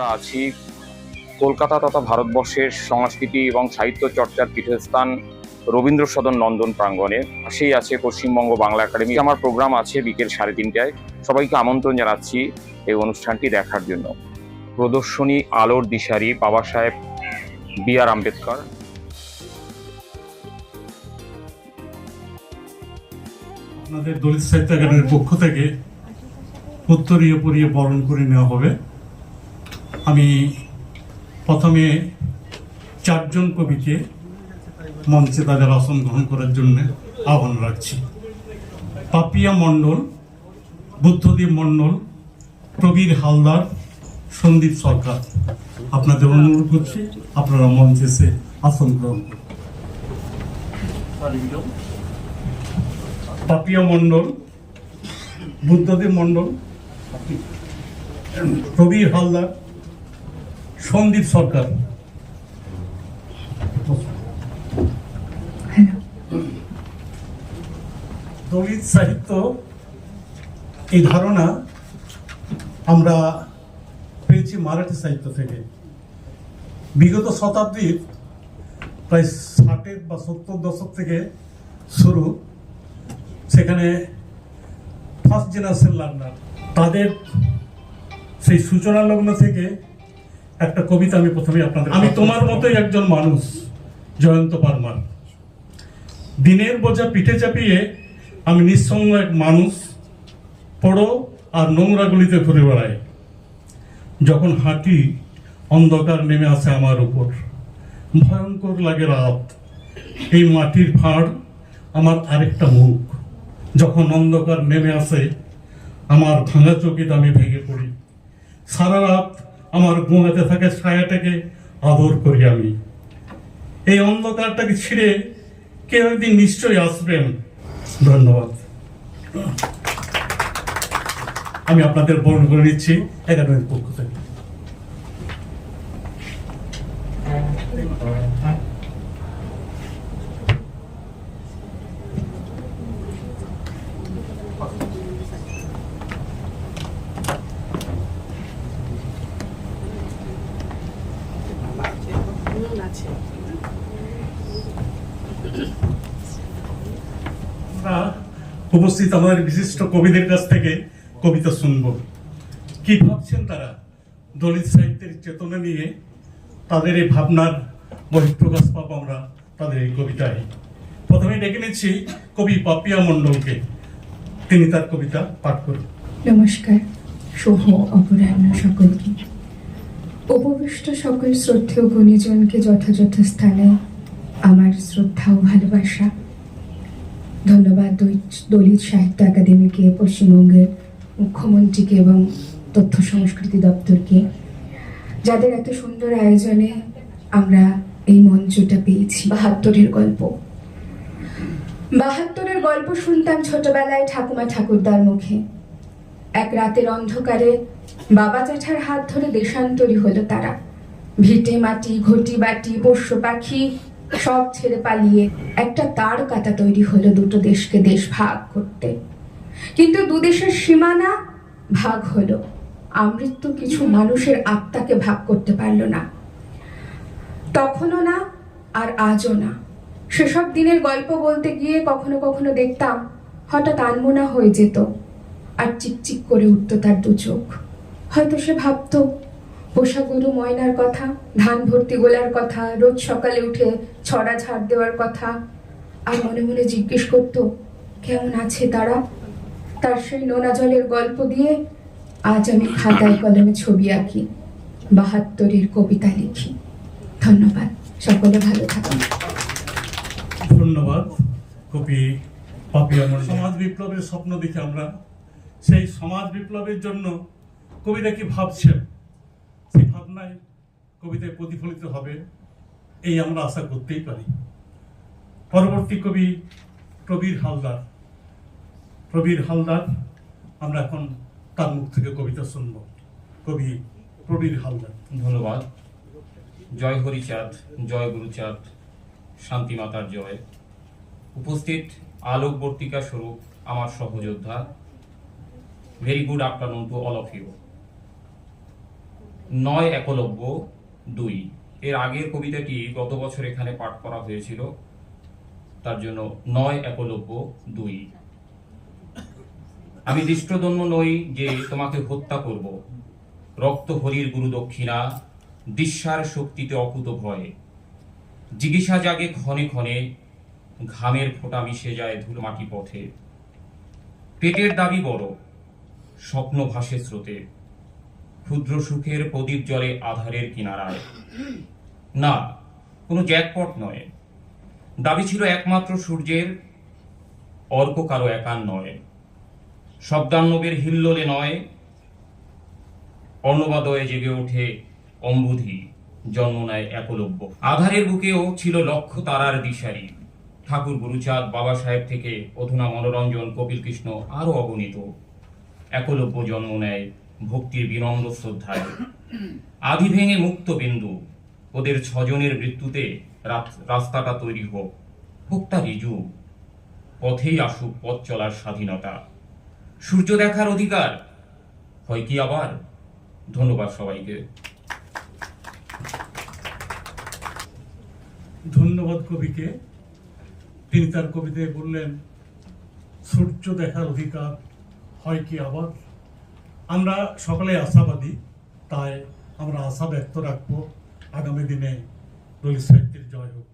আমরা আছি কলকাতা তথা ভারতবর্ষের সংস্কৃতি এবং সাহিত্য চর্চার পীঠস্থান রবীন্দ্র সদন নন্দন প্রাঙ্গণে। পাশেই আছে পশ্চিমবঙ্গ বাংলা একাডেমি। আমার প্রোগ্রাম আছে বিকেল সাড়ে তিনটায়। সবাইকে আমন্ত্রণ জানাচ্ছি এই অনুষ্ঠানটি দেখার জন্য। প্রদর্শনী আলোর দিশারি বাবা সাহেব বি আর আম্বেদকর। আপনাদের দলিত সাহিত্য একাডেমির পক্ষ থেকে উত্তরীয় পরিয়ে বরণ করে নেওয়া হবে। আমি প্রথমে চারজন কবিকে মঞ্চে তাদের আসন গ্রহণ করার জন্য আহ্বান রাখছি। পাপিয়া মণ্ডল, বুদ্ধদেব মণ্ডল, প্রবীর হালদার, সন্দীপ সরকার। আপনাদের অনুরোধ করছি আপনারা মঞ্চে এসে আসন গ্রহণ করুন। পাপিয়া মণ্ডল, বুদ্ধদেব মণ্ডল, প্রবীর হালদার সন্দীপ সরকার। দলিত সাহিত্য, এই ধারণা আমরা পেয়েছি মারাঠি সাহিত্য থেকে। বিগত শতাব্দীর প্রায় ষাটের বা সত্তর দশক থেকে শুরু, সেখানে ফার্স্ট জেনারেশন লার্নার তাদের সেই সূচনা লগ্ন থেকে একটা কবিতা আমি প্রথমে আপনাদের আমি তোমার মতোই একজন মানুষ জয়ন্ত পারমার। দিনের বোঝা পিঠে চাপিয়ে আমি নিঃসঙ্গ এক মানুষ পড়ো আর নোংরা গুলিতে ঘুরে বেড়াই। যখন হাঁটি অন্ধকার নেমে আসে আমার উপর। ভয়ঙ্কর লাগে রাত। এই মাটির ফাড় আমার আরেকটা মুখ। যখন অন্ধকার নেমে আসে আমার ভাঙা চকিতে আমি ভেঙে পড়ি। সারা রাত আমার ঘুমাতে থাকে ছায়াটাকে আদর করি আমি। এই অন্ধকারটাকে ছিঁড়ে কেউ একদিন নিশ্চয়ই আসবেন। ধন্যবাদ। আমি আপনাদের বরণ করে নিচ্ছি একাডেমির পক্ষ থেকে আছে আমরা উপস্থিত আমাদের বিশিষ্ট কবিদের কাছ থেকে কবিতা শুনব। কি ভাবছেন তারা? দলিত সাহিত্যের চেতনা নিয়ে তাদের এই ভাবনার বহিঃপ্রকাশ পাবো আমরা তাদের এই কবিতায়। প্রথমে ডেকে নিচ্ছি কবি পাপিয়া মণ্ডলকে। তিনি তার কবিতা পাঠ করুন। নমস্কার। শুভ অপরাহ্ন সকলকে। উপবিষ্ট সকল শ্রদ্ধেয় গুণীজনকে যথাযথ স্থানে আমার শ্রদ্ধা ও ভালোবাসা ধন্যবাদ দলিত সাহিত্য একাডেমিকে পশ্চিমবঙ্গের মুখ্যমন্ত্রীকে এবং তথ্য সংস্কৃতি দপ্তরকে। যাদের এত সুন্দর আয়োজনে আমরা এই মঞ্চটা পেয়েছি। বাহাত্তরের গল্প। বাহাত্তরের গল্প শুনতাম ছোটবেলায় ঠাকুমা ঠাকুরদার মুখে। এক রাতের অন্ধকারে বাবা জ্যাঠার হাত ধরে দেশান্তরী হলো তারা। ভিটে মাটি ঘটি বাটি পোষ্য পাখি সব ছেড়ে পালিয়ে একটা তার কাটা তৈরি হলো দুটো দেশকে দেশ ভাগ করতে। কিন্তু দুদেশের সীমানা ভাগ হলো। আমৃত্যু কিছু মানুষের আত্মাকে ভাগ করতে পারল না। তখনও না, আর আজও না। সেসব দিনের গল্প বলতে গিয়ে কখনো কখনো দেখতাম, হঠাৎ আনমোনা হয়ে যেত, আর চিকচিক করে উঠতো তার দু চোখ। হয়তো সে ভাবতো পোষা গরু ময়নার কথা, ধান ভর্তি গোলার কথা, রোজ সকালে উঠে ছড়া ঝাড় দেওয়ার কথা। আর মনে মনে জিজ্ঞেস করতো, কেমন আছে তারা? তার সেই নোনা জলের গল্প দিয়ে আজ আমি খাতায় কলমে ছবি আঁকি, বাহাত্তরের কবিতা লিখি। ধন্যবাদ, সকলে ভালো থাকুন। ধন্যবাদ, কবি সমাজ বিপ্লবের স্বপ্ন দেখে আমরা, সেই সমাজ বিপ্লবের জন্য কবিরা কি ভাবছেন? সেই কবিতায় প্রতিফলিত হবে, এই আমরা আশা করতেই পারি। পরবর্তী কবি প্রবীর হালদার। প্রবীর হালদার, আমরা এখন তার মুখ থেকে কবিতা শুনব। কবি প্রবীর হালদার। ধন্যবাদ। জয় হরিচাঁদ, জয় গুরুচাঁদ, শান্তি মাতার জয়। উপস্থিত আলোকবর্তিকা স্বরূপ, আমার সহযোদ্ধা। Very good afternoon to all of you নয় একলব্য দুই। এর আগের কবিতাটি গত বছর এখানে পাঠ করা হয়েছিল। তার জন্য নয় একলব্য দুই। আমি দৃষ্টদন্য নই যে তোমাকে হত্যা করব। রক্ত হরির গুরু দক্ষিণা, দিশার শক্তিতে অকুত ভয়ে। জিজ্ঞাসা জাগে ক্ষণে ক্ষণে, ঘামের ফোঁটা মিশে যায় ধুলমাটি পথে। পেটের দাবি বড়, স্বপ্ন ভাসে স্রোতে। ক্ষুদ্র সুখের প্রদীপ জলে আধারের কিনারায়। না, কোনো জ্যাকপট নয়। দাবি ছিল একমাত্র সূর্যের, অর্ক কারও একান নয়। শব্দান্নবের হিল্লোলে নয় অর্ণবাদয়ে জেগে ওঠে অম্বুধি, জন্ম নেয় একলব্য। আধারের বুকেও ছিল লক্ষ তারার দিশারি। ঠাকুর গুরুচাঁদ বাবা সাহেব থেকে অধুনা মনোরঞ্জন, কপিল কৃষ্ণ আরও অগণিত। একলব্য জন্ম নেয় ভক্তির বিনম্র শ্রদ্ধায়। আদি ভেঙে মুক্ত বিন্দু, ওদের ছজনের মৃত্যুতে রাস্তাটা তৈরি হোক। হোক তা রিজু, পথেই আসুক পথ চলার স্বাধীনতা। সূর্য দেখার অধিকার, হয় কি আবার? ধন্যবাদ সবাইকে। ধন্যবাদ কবিকে। তিনি তার কবিতায় বললেন, সূর্য দেখার অধিকার হয় কি আবার? আমরা সকলে আশাবাদী তাই আমরা আশা ব্যক্ত রাখব। আগামী দিনে দলিত সাহিত্যের জয় হোক।